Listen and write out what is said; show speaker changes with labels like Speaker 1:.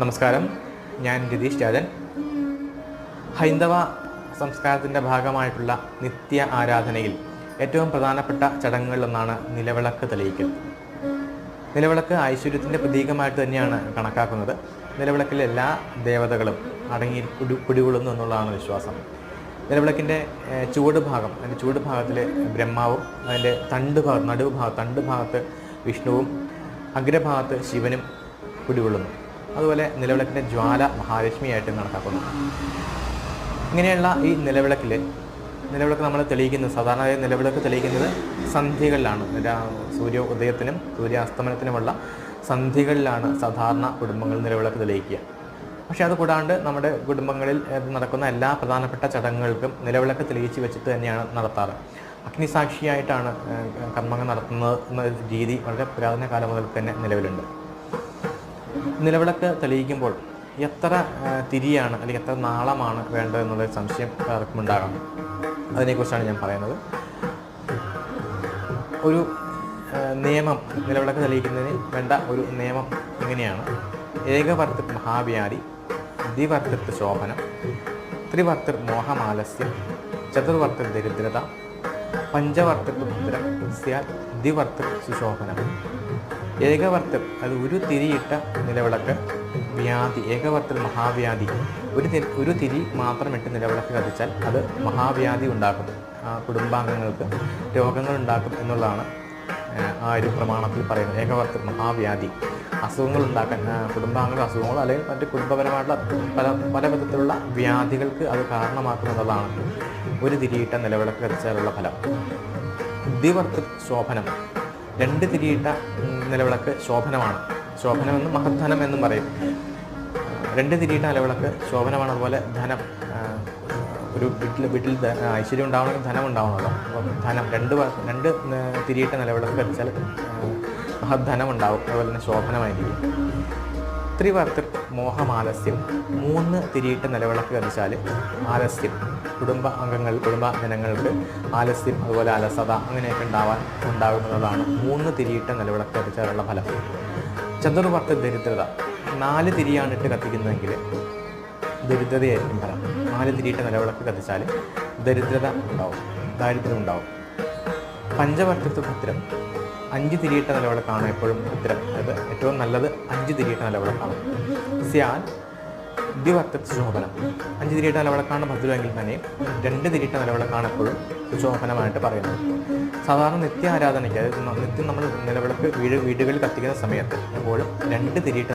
Speaker 1: നമസ്കാരം. ഞാൻ രതീഷ് രാജൻ. ഹൈന്ദവ സംസ്കാരത്തിന്റെ ഭാഗമായിട്ടുള്ള നിത്യ ആരാധനയിൽ ഏറ്റവും പ്രധാനപ്പെട്ട ചടങ്ങുകളിലൊന്നാണ് നിലവിളക്ക് തെളിയിക്കൽ. നിലവിളക്ക് ഐശ്വര്യത്തിന്റെ പ്രതീകമായിട്ട് തന്നെയാണ് കണക്കാക്കുന്നത്. നിലവിളക്കിലെ എല്ലാ ദേവതകളും അടങ്ങി കുടി കുടികൊള്ളുന്നു എന്നുള്ളതാണ് വിശ്വാസം. നിലവിളക്കിന്റെ ചുവട് ഭാഗം അതിന്റെ ചുവട് ഭാഗത്തിലെ ബ്രഹ്മാവും അതിന്റെ തണ്ട് ഭാഗം നടുവ് ഭാഗം തണ്ട് ഭാഗത്ത് വിഷ്ണുവും അഗ്രഭാഗത്ത് ശിവനും കുടികൊള്ളുന്നു. അതുപോലെ നിലവിളക്കിന്റെ ജ്വാല മഹാലക്ഷ്മിയായിട്ട് കണക്കാക്കുന്നു. ഇങ്ങനെയുള്ള ഈ നിലവിളക്കിൽ നിലവിളക്ക് നമ്മൾ തെളിയിക്കുന്നത് സാധാരണ നിലവിളക്ക് തെളിയിക്കുന്നത് സന്ധ്യകളിലാണ് സൂര്യ ഉദയത്തിനും സൂര്യാസ്തമനത്തിനുമുള്ള സന്ധ്യകളിലാണ് സാധാരണ കുടുംബങ്ങൾ നിലവിളക്ക് തെളിയിക്കുക. പക്ഷേ അത് കൂടാണ്ട് നമ്മുടെ കുടുംബങ്ങളിൽ നടക്കുന്ന എല്ലാ പ്രധാനപ്പെട്ട ചടങ്ങുകൾക്കും നിലവിളക്ക് തെളിയിച്ച് വെച്ചിട്ട് തന്നെയാണ് നടത്താറ്. അഗ്നിസാക്ഷിയായിട്ടാണ് കർമ്മങ്ങൾ നടത്തുന്നത് എന്ന രീതി വളരെ പുരാതന കാലം മുതൽ തന്നെ നിലവിലുണ്ട്. നിലവിളക്ക് തെളിയിക്കുമ്പോൾ എത്ര തിരിയാണ് അല്ലെങ്കിൽ എത്ര നാളമാണ് വേണ്ടത് എന്നുള്ളൊരു സംശയം പലർക്കും ഉണ്ടാകാം. അതിനെക്കുറിച്ചാണ് ഞാൻ പറയുന്നത്. ഒരു നിയമം നിലവിളക്ക് തെളിയിക്കുന്നതിന് വേണ്ട ഒരു നിയമം എങ്ങനെയാണ് ഏകവർത്തി മഹാവ്യാധി ദ്വിവർത്തിത്വ ശോഭനം ത്രിവർത്തിർ മോഹമാലസ്യം ചതുർവർത്തിർ ദരിദ്രത പഞ്ചവർത്തിത്വ ഭദ്രം സ്യാൽ ദ്വിവർത്തിർ സുശോഭനം ഏകവർത്തം അത് ഒരു തിരിയിട്ട നിലവിളക്ക് വ്യാധി ഏകവർത്തൽ മഹാവ്യാധി. ഒരു തിരി ഒരു തിരി മാത്രം ഇട്ട് നിലവിളക്ക് കത്തിച്ചാൽ അത് മഹാവ്യാധി ഉണ്ടാക്കും. കുടുംബാംഗങ്ങൾക്ക് രോഗങ്ങൾ ഉണ്ടാക്കും എന്നുള്ളതാണ് ആ, ഒരു പ്രമാണത്തിൽ പറയുന്നത്. ഏകവർത്തൽ മഹാവ്യാധി. അസുഖങ്ങൾ ഉണ്ടാക്കാൻ കുടുംബാംഗ അസുഖങ്ങളോ അല്ലെങ്കിൽ മറ്റ് കുടുംബപരമായിട്ടുള്ള പല പല വിധത്തിലുള്ള വ്യാധികൾക്ക് അത് കാരണമാക്കുന്നതാണ് ഒരു തിരിയിട്ട നിലവിളക്ക് കത്തിച്ചാലുള്ള ഫലം. ദ്വിവർത്ത് ശോഭനം. രണ്ട് തിരിയിട്ട നിലവിളക്ക് ശോഭനമാണ്. ശോഭനമെന്നും മഹധനം എന്നും പറയും. രണ്ട് തിരിയിട്ട നിലവിളക്ക് ശോഭനമാണ്. അതുപോലെ ധനം ഒരു വീട്ടിൽ വീട്ടിൽ ഐശ്വര്യം ഉണ്ടാവണമെങ്കിൽ ധനം ഉണ്ടാവണമല്ലോ. അപ്പം ധനം രണ്ട് രണ്ട് തിരിയിട്ട നിലവിളക്ക് കത്തിച്ചാൽ മഹധനം ഉണ്ടാവും. അതുപോലെ തന്നെ ശോഭനമായിരിക്കും. ത്രിവർത്തിർ മോഹമാലസ്യം മൂന്ന് തിരിയിട്ട നിലവിളക്ക് കത്തിച്ചാൽ ആലസ്യം. കുടുംബ അംഗങ്ങൾ കുടുംബ ജനങ്ങൾക്ക് ആലസ്യം അതുപോലെ അലസത അങ്ങനെയൊക്കെ ഉണ്ടാവാൻ ഉണ്ടാകുന്നതാണ് മൂന്ന് തിരിയിട്ട നിലവിളക്ക് കത്തിച്ചാലുള്ള ഫലം. ചതുർവർത്ത ദരിദ്രത. നാല് തിരിയാണ് ഇട്ട് കത്തിക്കുന്നതെങ്കിൽ ദരിദ്രതയായിരിക്കും ഫലം. നാല് തിരിയിട്ട നിലവിളക്ക് കത്തിച്ചാൽ ദരിദ്രത ഉണ്ടാവും ദാരിദ്ര്യം ഉണ്ടാവും. പഞ്ചവർത്തിത്വ ഭദ്രം അഞ്ച് തിരിയിട്ട നിലവിളക്കാണ് എപ്പോഴും ഉത്തരം. അതായത് ഏറ്റവും നല്ലത് അഞ്ച് തിരിയിട്ട നിലവിളക്കാണ്. സ്യാൻ ദ്വിവർത്ത ശോഭനം അഞ്ച് തിരിയിട്ട നിലവിളക്കാണ് ഭദ്രമെങ്കിൽ തന്നെ രണ്ട് തിരിയിട്ട നിലവിളക്കാണ് എപ്പോഴും ശോഭനമായിട്ട് പറയുന്നത്. സാധാരണ നിത്യ ആരാധനയ്ക്ക് അതായത് നിത്യം നമ്മൾ നിലവിളക്ക് വീട് വീടുകളിൽ കത്തിക്കുന്ന സമയത്ത് എപ്പോഴും രണ്ട് തിരിയിട്ട